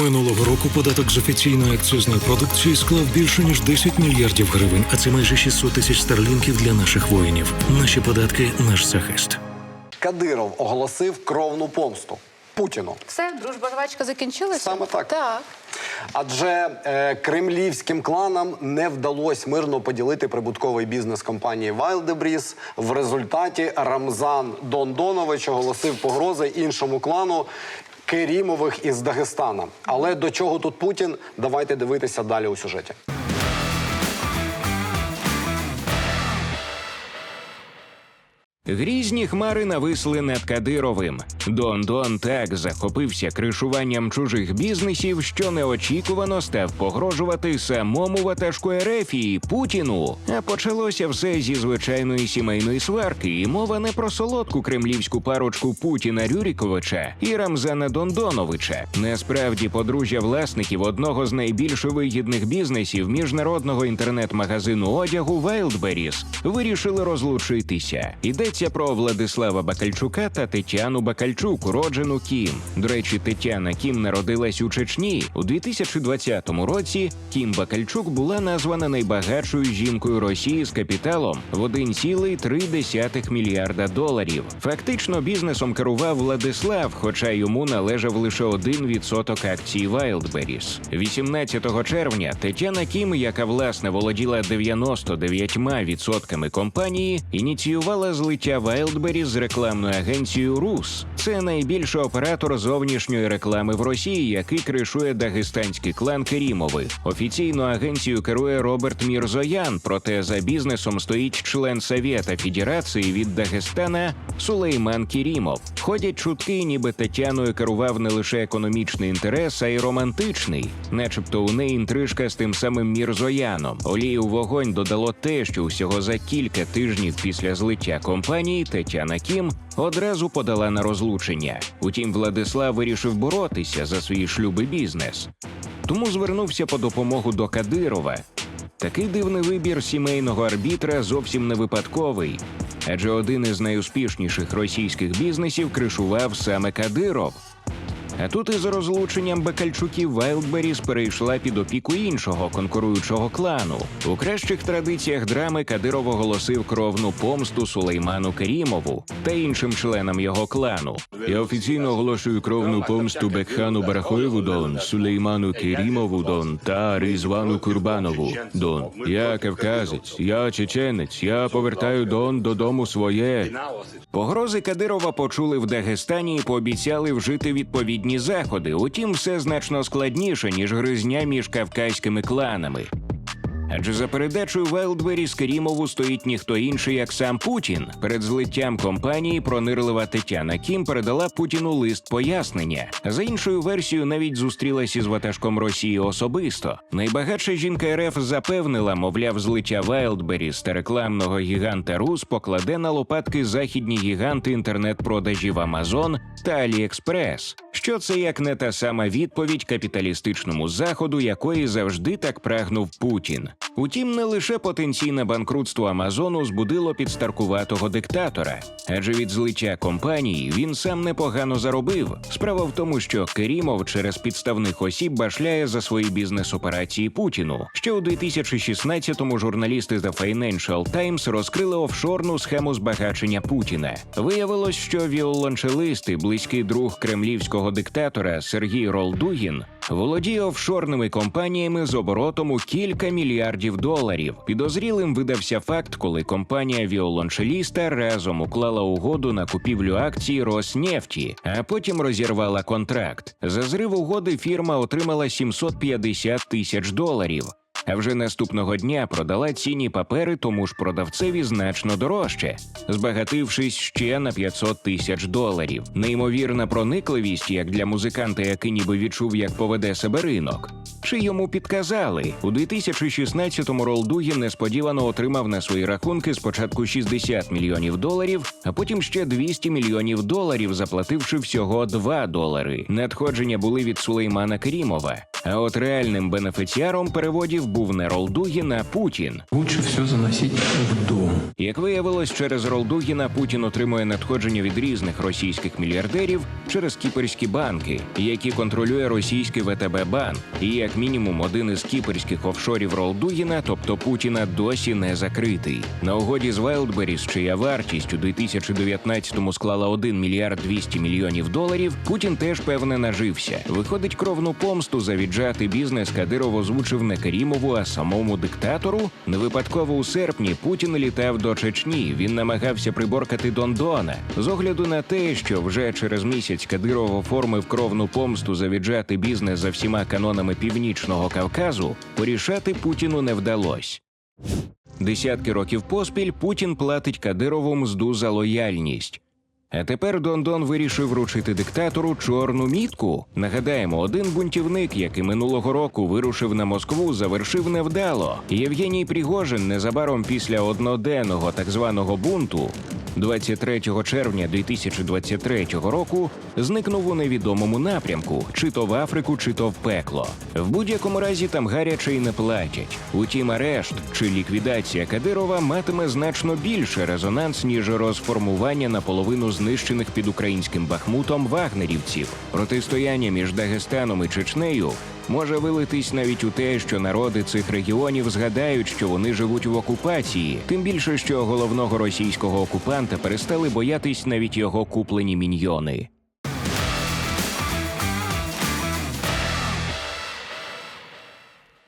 Минулого року податок з офіційної акцизної продукції склав більше ніж 10 мільярдів гривень, а це майже 600 тисяч старлінків для наших воїнів. Наші податки наш захист. Кадиров оголосив кровну помсту Путіну. Все, дружба жвачка закінчилася? Саме так. Так. Адже е, кремлівським кланам не вдалося мирно поділити прибутковий бізнес компанії Wildebris. В результаті Рамзан Дондонович оголосив погрози іншому клану Керімових із Дагестана. Але до чого тут Путін? Давайте дивитися далі у сюжеті. Грізні хмари нависли над Кадировим. Дон Дон так захопився кришуванням чужих бізнесів, що неочікувано став погрожувати самому ватажку Ерефії Путіну. А почалося все зі звичайної сімейної сварки, і мова не про солодку кремлівську парочку Путіна Рюріковича і Рамзана Дондоновича. Насправді, подружжя власників одного з найбільш вигідних бізнесів міжнародного інтернет-магазину одягу Wildberries вирішили розлучитися. Йдеться про Владислава Бакальчука та Тетяну Бакальчук, уроджену Кім. До речі, Тетяна Кім народилась у Чечні у 2020 році. Кім Бакальчук була названа найбагатшою жінкою Росії з капіталом в 1,3 мільярда доларів. Фактично бізнесом керував Владислав, хоча йому належав лише 1% акцій Wildberries. 18 червня Тетяна Кім, яка власне володіла 99% компанії, ініціювала злиття Wildberries з рекламною агенцією РУС. Це найбільший оператор зовнішньої реклами в Росії, який кришує дагестанський клан Керімови. Офіційно агенцію керує Роберт Мірзоян. Проте за бізнесом стоїть член Совєта Федерації від Дагестана Сулейман Керімов. Ходять чутки, ніби Тетяною керував не лише економічний інтерес, а й романтичний, начебто у неї інтрижка з тим самим Мірзояном. Олії у вогонь додало те, що всього за кілька тижнів після злиття компанії Тетяна Кім одразу подала на розлучення. Утім, Владислав вирішив боротися за свій шлюб і бізнес. Тому звернувся по допомогу до Кадирова. Такий дивний вибір сімейного арбітра зовсім не випадковий, адже один із найуспішніших російських бізнесів кришував саме Кадиров. А тут із розлученням Бакальчуків Wildberries перейшла під опіку іншого конкуруючого клану. У кращих традиціях драми Кадиров оголосив кровну помсту Сулейману Керімову та іншим членам його клану. Я офіційно оголошую кровну помсту Бекхану Барахоєву Дон, Сулейману Керімову Дон та Різвану Курбанову Дон. Я кавказець, я чеченець, я повертаю Дон додому своє. Погрози Кадирова почули в Дагестані і пообіцяли вжити відповідні заходи. Утім, все значно складніше ніж гризня між кавказькими кланами. Адже за передачею Wildberries Керімову стоїть ніхто інший, як сам Путін. Перед злиттям компанії пронирлива Тетяна Кім передала Путіну лист пояснення. За іншою версією, навіть зустрілась із ватажком Росії особисто. Найбагатша жінка РФ запевнила, мовляв, злиття Wildberries та рекламного гіганта Рус покладе на лопатки західні гіганти інтернет-продажів Amazon та AliExpress. Що це як не та сама відповідь капіталістичному заходу, якої завжди так прагнув Путін. Утім, не лише потенційне банкрутство Амазону збудило підстаркуватого диктатора, адже від злиття компанії він сам непогано заробив. Справа в тому, що Керімов через підставних осіб башляє за свої бізнес-операції Путіну. Ще у 2016-му журналісти The Financial Times розкрили офшорну схему збагачення Путіна. Виявилось, що віолончелист і близький друг кремлівського диктатора Сергій Ролдугін володіє офшорними компаніями з оборотом у кілька мільярдів доларів. Підозрілим видався факт, коли компанія віолончеліста разом уклала угоду на купівлю акцій Роснефті, а потім розірвала контракт. За зрив угоди фірма отримала 750 тисяч доларів. А вже наступного дня продала цінні папери тому ж продавцеві значно дорожче, збагатившись ще на 500 тисяч доларів. Неймовірна проникливість, як для музиканта, який ніби відчув, як поведе себе ринок. Чи йому підказали у 2016-му Ролдугін несподівано отримав на свої рахунки спочатку 60 мільйонів доларів, а потім ще 200 мільйонів доларів, заплативши всього 2 долари. Надходження були від Сулеймана Керімова. А от реальним бенефіціаром переводів був не Ролдугін, а Путін. Лучше все заносить в дом. Як виявилось, через Ролдугіна Путін отримує надходження від різних російських мільярдерів через кіперські банки, які контролює російський ВТБ банк. І як мінімум один із кіперських офшорів Ролдугіна, тобто Путіна, досі не закритий. На угоді з Wildberries, чия вартість у 2019-му склала 1 мільярд 200 мільйонів доларів, Путін теж певне нажився. Виходить, кровну помсту за віджатий бізнес Кадиров озвучив не Керімову, а самому диктатору. Не випадково у серпні Путін літав до Чечні. Він намагався приборкати Дондона. З огляду на те, що вже через місяць Кадиров оформив кровну помсту за віджатий бізнес за всіма канонами північного Кавказу, порішати Путіну не вдалось. Десятки років поспіль Путін платить Кадирову мзду за лояльність. А тепер Дондон вирішив вручити диктатору чорну мітку. Нагадаємо, один бунтівник, який минулого року вирушив на Москву, завершив невдало. Євгеній Пригожин незабаром після одноденного так званого бунту 23 червня 2023 року зникнув у невідомому напрямку, чи то в Африку, чи то в пекло. В будь-якому разі там гаряче й не платять. Утім, арешт чи ліквідація Кадирова матиме значно більше резонанс, ніж розформування наполовину знищених під українським бахмутом вагнерівців. Протистояння між Дагестаном і Чечнею може вилитись навіть у те, що народи цих регіонів згадають, що вони живуть в окупації, тим більше, що головного російського окупанта перестали боятись навіть його куплені міньйони.